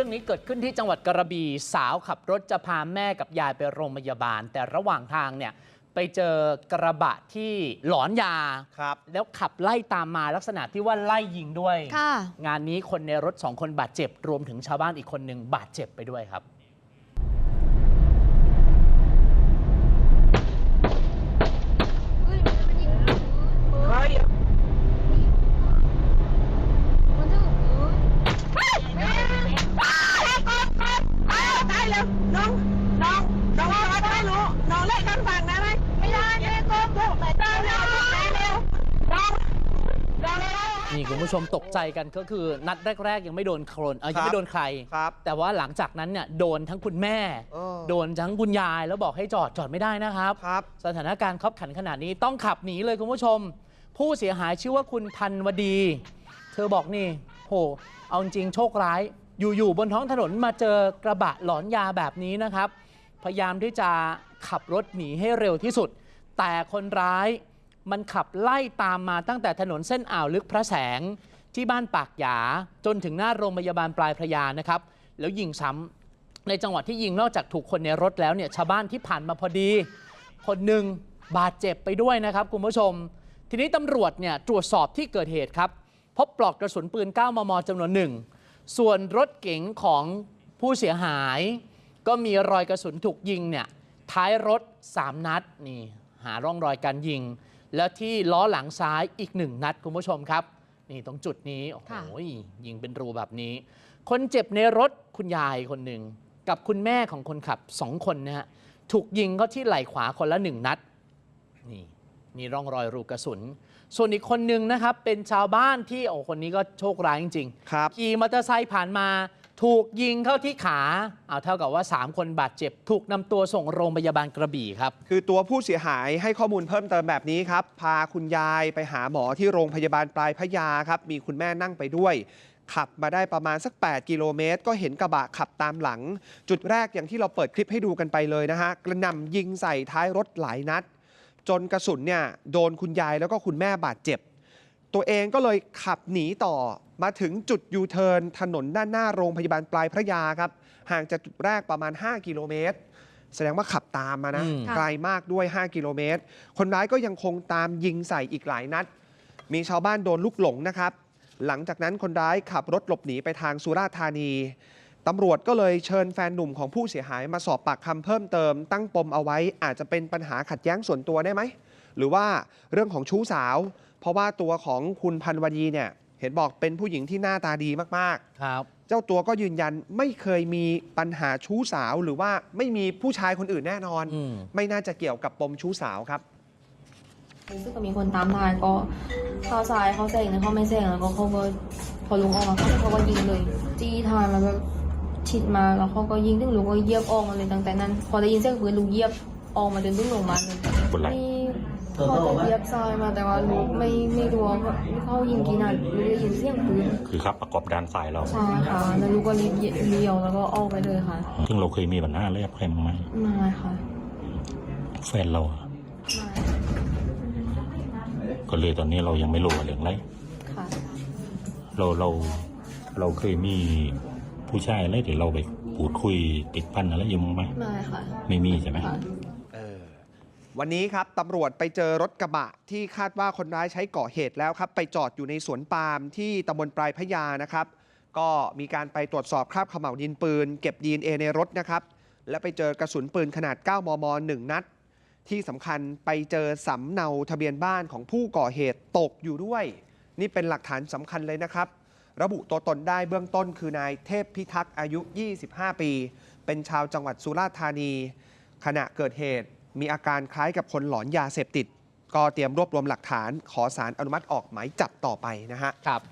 รื่องนี้เกิดขึ้นที่จังหวัดกระบี่สาวขับรถจะพาแม่กับยายไปโรงพยาบาล แต่ระหว่างทางเนี่ยไปเจอกระบะที่หลอนยาครับแล้วขับไล่ตามมาลักษณะที่ว่าไล่ยิงด้วยค่ะงานนี้คนในรถสองคนบาดเจ็บ รวมถึงชาวบ้านอีกคนหนึ่งบาดเจ็บไปด้วยครับ คุณผู้ชมตกใจกันก็คือนัดแรก ๆ ยังไม่โดนโครนเออครัยังบไม่โดนใคร ครับแต่ว่าหลังจากนั้นเนี่ยโดนทั้งคุณแม่ เออ โดนทั้งคุณยายแล้วบอกให้จอดจอดไม่ได้นะครับ ครับ สถานการณ์ขับขันขนาดนี้ต้องขับหนีเลยคุณผู้ชม ผู้เสียหายชื่อว่าคุณพันวดี เธอบอกนี่โหเอาจริงๆโชคร้าย อยู่ๆบนท้องถนนมาเจอกระบะหลอนยาแบบนี้นะครับ พยายามที่จะขับรถหนีให้เร็วที่สุด แต่คนร้าย มันขับไล่ตามมาตั้งแต่ถนนเส้นอ่าวลึกพระแสงที่บ้านปากหยาจนถึงหน้าโรงพยาบาลปลายพระยานะครับ แล้วยิงซ้ำในจังหวะที่ยิงนอกจากถูกคนในรถแล้วเนี่ยชาวบ้านที่ผ่านมาพอดี คนหนึ่งบาดเจ็บไปด้วยนะครับคุณผู้ชม ทีนี้ตำรวจเนี่ยตรวจสอบที่เกิดเหตุครับ พบปลอกกระสุนปืน 9 มมจำนวนหนึ่ง ส่วนรถเก๋งของผู้เสียหาย ก็มีรอยกระสุนถูกยิงเนี่ยท้ายรถ 3 นัดนี่หาร่องรอยการยิง แล้วที่ล้อหลังซ้ายอีก1นัดคุณผู้ชมครับ นี่ตรงจุดนี้ โอ้โหค่ะยิงเป็นรูแบบนี้ คนเจ็บในรถคุณยายคนหนึ่ง กับคุณแม่ของคนขับสองคนนะฮะถูกยิงก็ที่ไหล่ขวาคนละหนึ่งนัด นี่มีร่องรอยรูกระสุน ส่วนอีกคนนึงนะครับ เป็นชาวบ้านที่โอ้คนนี้ก็โชคร้ายจริงครับๆขี่มอเตอร์ไซค์ผ่านมา ถูกยิงเข้าที่ขาเอาเท่ากับว่า 3 คนบาดเจ็บ ถูกนำตัวส่งโรงพยาบาลกระบี่ครับ คือตัวผู้เสียหายให้ข้อมูลเพิ่มเติมแบบนี้ครับ พาคุณยายไปหาหมอที่โรงพยาบาลปลายพระยาครับ มีคุณแม่นั่งไปด้วย ขับมาได้ประมาณสัก 8 กิโลเมตร ก็เห็นกระบะขับตามหลัง จุดแรกอย่างที่เราเปิดคลิปให้ดูกันไปเลยนะฮะ กระหน่ำยิงใส่ท้ายรถหลายนัด จนกระสุนเนี่ยโดนคุณยายแล้วก็คุณแม่บาดเจ็บ ตัวเองก็เลยขับหนีต่อมาถึงจุดยูเทิร์นถนนด้านหน้าโรงพยาบาลปลายพระยาครับ ห่างจากจุดแรกประมาณ 5 กิโลเมตร แสดงว่าขับตามมานะอืมไกลมากด้วย 5 กิโลเมตร คนร้ายก็ยังคงตามยิงใส่อีกหลายนัด มีชาวบ้านโดนลูกหลงนะครับ หลังจากนั้นคนร้ายขับรถหลบหนีไปทางสุราษฎร์ธานีตำรวจก็เลยเชิญแฟนหนุ่มของผู้เสียหายมาสอบปากคำเพิ่มเติม ตั้งปมเอาไว้อาจจะเป็นปัญหาขัดแย้งส่วนตัวได้ไหมหรือว่าเรื่องของชู้สาว เพราะว่าตัวของคุณพันวดีเนี่ย เห็นบอกเป็นผู้หญิงที่หน้าตาดีมากครับๆเจ้าตัวก็ยืนยันไม่เคยมีปัญหาชู้สาวหรือว่าไม่มีผู้ชายคนอื่นแน่นอน อืม ไม่น่าจะเกี่ยวกับปมชู้สาวครับ รู้สึกว่ามีคนตามทายก็เข้าซ้ายเข้าแซงแล้วเขาไม่แซงแล้วก็เขาก็พอลุงออกมาเขาเขาก็ยิงเลยจี้ทายมาแบบฉิดมาแล้วเขาก็ยิงถึงลุงก็เหยียบออกมาเลยตั้งแต่นั้น พอได้ยินเสียงปืนลุงเหยียบออกมาจนถึงลงมาเลยบนไหล่นี่ เขาจะเหยียบซ้ายมาแต่ว่าลุงไม่ไม่รู้ว่าเขายิงกี่นัดลุงได้ยินเสียงปืนคือครับประกอบด้านซ้ายเราใช่ค่ะแล้วลุงก็รีบเลี้ยวแล้วก็ออกไปเลยค่ะซึ่งเราเคยมีปัญหาเรื่องแฟนไหมไม่ค่ะแฟนเราอะไม่ก็เลยตอนนี้เรายังไม่รู้ว่าเรื่องอะไรค่ะเราเราเราเคยมีผู้ชายอะไรที่เราไปพูดคุยติดพันอะไรอยังไหมไม่ค่ะ ไม่มีใช่ไหมค่ะเออ วันนี้ครับตำรวจไปเจอรถกระบะ ที่คาดว่าคนร้ายใช้ก่อเหตุแล้วครับ ไปจอดอยู่ในสวนปาล์มที่ตำบลปลายพระยานะครับ ก็มีการไปตรวจสอบคราบขม่าวดินปืน เก็บ DNA ในรถนะครับ และไปเจอกระสุนปืนขนาด 9 มม 1 นัด ที่สำคัญไปเจอสำเนาทะเบียนบ้านของผู้ก่อเหตุตกอยู่ด้วย นี่เป็นหลักฐานสำคัญเลยนะครับ ระบุตัวตนได้เบื้องต้นคือนายเทพพิทักษ์อายุ 25 ปี เป็นชาวจังหวัดสุราษฎร์ธานี ขณะเกิดเหตุ มีอาการคล้ายกับคนหลอนยาเสพติด ก็เตรียมรวบรวมหลักฐานขอสารอนุมัติออกหมายจับต่อไปนะฮะครับ